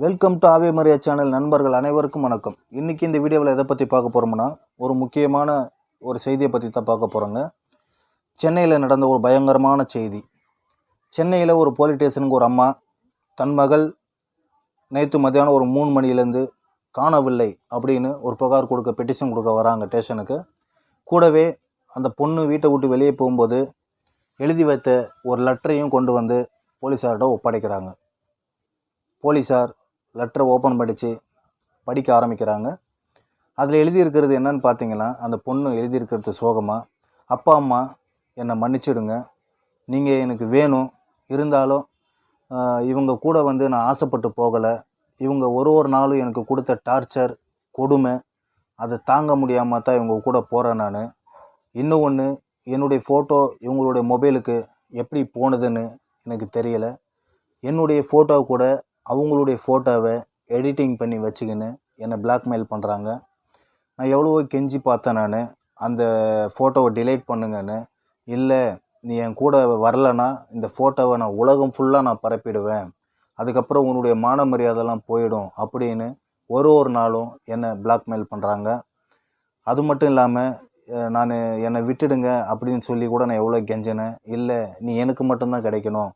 Welcome to ஆவே Maria channel நண்பர்கள் அனைவருக்கும் வணக்கம். இன்றைக்கி இந்த வீடியோவில் எதை பற்றி பார்க்க போகிறோம்னா ஒரு முக்கியமான ஒரு செய்தியை பற்றி தான் பார்க்க போகிறோங்க சென்னையில் நடந்த ஒரு பயங்கரமான செய்தி. சென்னையில் ஒரு போலீஸ் ஸ்டேஷனுக்கு ஒரு அம்மா தன் மகள் நேற்று மத்தியானம் ஒரு மூணு மணிலேருந்து காணவில்லை அப்படின்னு ஒரு புகார் கொடுக்க பெட்டிஷன் கொடுக்க வராங்க ஸ்டேஷனுக்கு கூடவே அந்த பொண்ணு வீட்டை விட்டு வெளியே போகும்போது எழுதி வைத்த ஒரு லெட்டரையும் கொண்டு வந்து போலீஸார்கிட்ட ஒப்படைக்கிறாங்க. போலீஸார் லெட்டரை ஓப்பன் படித்து படிக்க ஆரம்பிக்கிறாங்க. அதில் எழுதியிருக்கிறது என்னன்னு பார்த்தீங்கன்னா அந்த பொண்ணு எழுதியிருக்கிறது சோகமாக அப்பா அம்மா என்னை மன்னிச்சிடுங்க. நீங்கள் எனக்கு வேணும். இருந்தாலும் இவங்க கூட வந்து நான் ஆசைப்பட்டு போகலை. இவங்க ஒரு ஒரு நாளும் எனக்கு கொடுத்த டார்ச்சர் கொடுமை அதை தாங்க முடியாமல் தான் இவங்க கூட போகிறேன் நான். இன்னும் ஒன்று என்னுடைய ஃபோட்டோ இவங்களுடைய மொபைலுக்கு எப்படி போனதுன்னு எனக்கு தெரியலை. என்னுடைய ஃபோட்டோ கூட அவங்களுடைய ஃபோட்டோவை எடிட்டிங் பண்ணி வச்சுக்கின்னு என்னை பிளாக்மெயில் பண்ணுறாங்க நான் எவ்வளவோ கெஞ்சி பார்த்தேன் நான். அந்த ஃபோட்டோவை டிலேட் பண்ணுங்கன்னு. இல்லை நீ என் கூட வரலன்னா இந்த ஃபோட்டோவை நான் உலகம் ஃபுல்லாக நான் பரப்பிடுவேன். அதுக்கப்புறம் உன்னுடைய மான மரியாதைலாம் போயிடும் அப்படின்னு ஒரு ஒரு நாளும் என்னை பிளாக்மெயில் பண்ணுறாங்க அது மட்டும் இல்லாமல் நான் என்னை விட்டுடுங்க அப்படின்னு சொல்லி கூட நான் எவ்வளோ கெஞ்சினேன் இல்லை நீ எனக்கு மட்டும்தான் கிடைக்கணும்.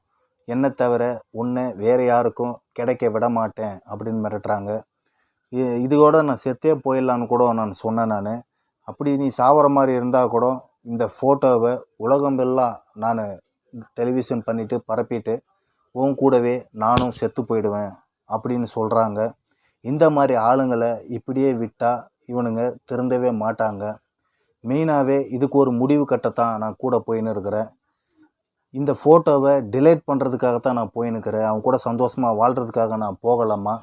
என்னை தவிர உன்னை வேறு யாருக்கும் கிடைக்க விட மாட்டேன் அப்படின்னு மிரட்டுறாங்க. இ- இதோட நான் செத்தே போயிடலான்னு கூட நான் சொன்னேன் நான். அப்படி நீ சாவர மாதிரி இருந்தால் கூட இந்த ஃபோட்டோவை உலகமெல்லாம் நான் டெலிவிஷன் பண்ணிவிட்டு பரப்பிட்டு உன் கூடவே நானும் செத்து போயிடுவேன் அப்படின்னு சொல்கிறாங்க இந்த மாதிரி ஆளுங்களை இப்படியே விட்டால் இவனுங்க திருந்தவே மாட்டாங்க. மெயினாகவே இதுக்கு ஒரு முடிவு கட்டத்தான் நான் கூட போயின்னு இருக்கிறேன். இந்த ஃபோட்டோவை டிலேட் பண்ணுறதுக்காகத்தான் நான் போயினுக்கிறேன் அவங்க அவன் கூட சந்தோஷமாக வாழ்கிறதுக்காக நான் போகலாமா?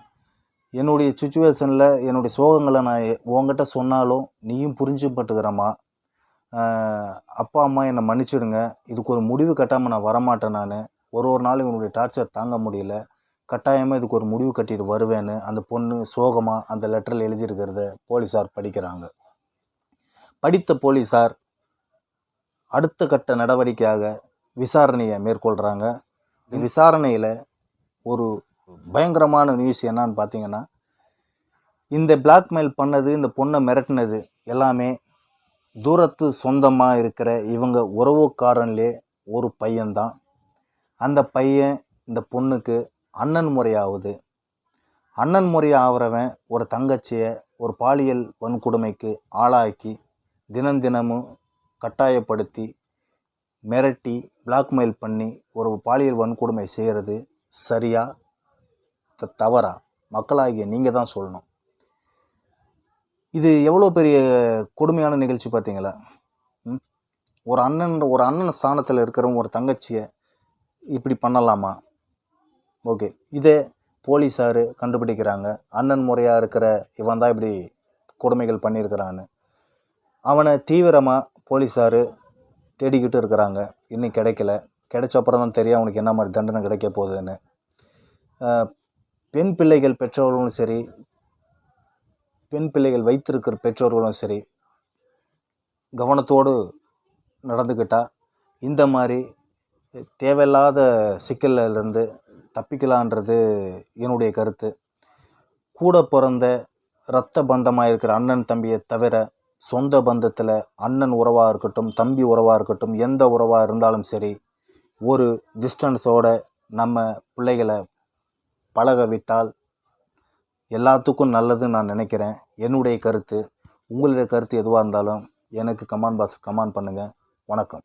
என்னுடைய சுச்சுவேஷனில் என்னுடைய சோகங்களை நான் எ- சொன்னாலும் நீயும் புரிஞ்சுப்பட்டுக்கிறம்மா அப்பா அம்மா என்னை மன்னிச்சிடுங்க. இதுக்கு ஒரு முடிவு கட்டாமல் நான் வரமாட்டேன் நான். ஒரு ஒரு நாள் இவனுடைய டார்ச்சர் தாங்க முடியல. கட்டாயமாக இதுக்கு ஒரு முடிவு கட்டிட்டு வருவேன்னு அந்த பொண்ணு சோகமாக அந்த லெட்டரில் எழுதியிருக்கிறத போலீஸார் படிக்கிறாங்க. படித்த போலீஸார் அடுத்த கட்ட நடவடிக்கையாக விசாரணையை மேற்கொள்கிறாங்க இந்த விசாரணையில் ஒரு பயங்கரமான நியூஸ் என்னன்னு பார்த்தீங்கன்னா இந்த பிளாக்மெயில் பண்ணது இந்த பொண்ணை மிரட்டினது எல்லாமே தூரத்து சொந்தமாக இருக்கிற இவங்க உறவுக்காரன்லே ஒரு பையன்தான். அந்த பையன் இந்த பொண்ணுக்கு அண்ணன் முறையாகுது அண்ணன் முறை ஆகிறவன் ஒரு தங்கச்சியை ஒரு பாலியல் வன்கொடுமைக்கு ஆளாக்கி தினம் தினமும் கட்டாயப்படுத்தி மிரட்டி பிளாக்மெயில் பண்ணி ஒரு பாலியல் வன்கொடுமை செய்கிறது சரியா? த- தவறா? மக்களாகிய நீங்கள் தான் சொல்லணும். இது எவ்வளோ பெரிய கொடுமையான நிகழ்ச்சி பார்த்தீங்களா? ம்? ஒரு அண்ணன் ஒரு அண்ணன் ஸ்தானத்தில் இருக்கிறவங்க ஒரு தங்கச்சியை இப்படி பண்ணலாமா? ஓகே. இதே போலீஸார் கண்டுபிடிக்கிறாங்க. அண்ணன் முறையாக இருக்கிற இவன் தான் இப்படி கொடுமைகள் பண்ணியிருக்கிறான்னு. அவனை தீவிரமாக போலீஸார் தேடிக்கிட்டு இருக்கிறாங்க. இன்னும் கிடைக்கல. கிடைச்ச அப்புறம் தான் தெரியும் அவனுக்கு என்ன மாதிரி தண்டனை கிடைக்க போகுதுன்னு. பெண் பிள்ளைகள் பெற்றோர்களும் சரி பெண் பிள்ளைகள் வைத்திருக்கிற பெற்றோர்களும் சரி கவனத்தோடு நடந்துக்கிட்டால் இந்த மாதிரி தேவையில்லாத சிக்கலிருந்து தப்பிக்கலான்றது என்னுடைய கருத்து. கூட பிறந்த இரத்த பந்தமாக இருக்கிற அண்ணன் தம்பியை தவிர சொந்த பந்தத்தில் அண்ணன் உறவாக இருக்கட்டும் தம்பி உறவாக இருக்கட்டும் எந்த உறவாக இருந்தாலும் சரி ஒரு டிஸ்டன்ஸோட நம்ம பிள்ளைகளை பழக விட்டால் எல்லாத்துக்கும் நல்லதுன்னு நான் நினைக்கிறேன். என்னுடைய கருத்து உங்களுடைய கருத்து எதுவாக இருந்தாலும் எனக்கு கமான் பாஸ் கமெண்ட் பண்ணுங்கள் வணக்கம்.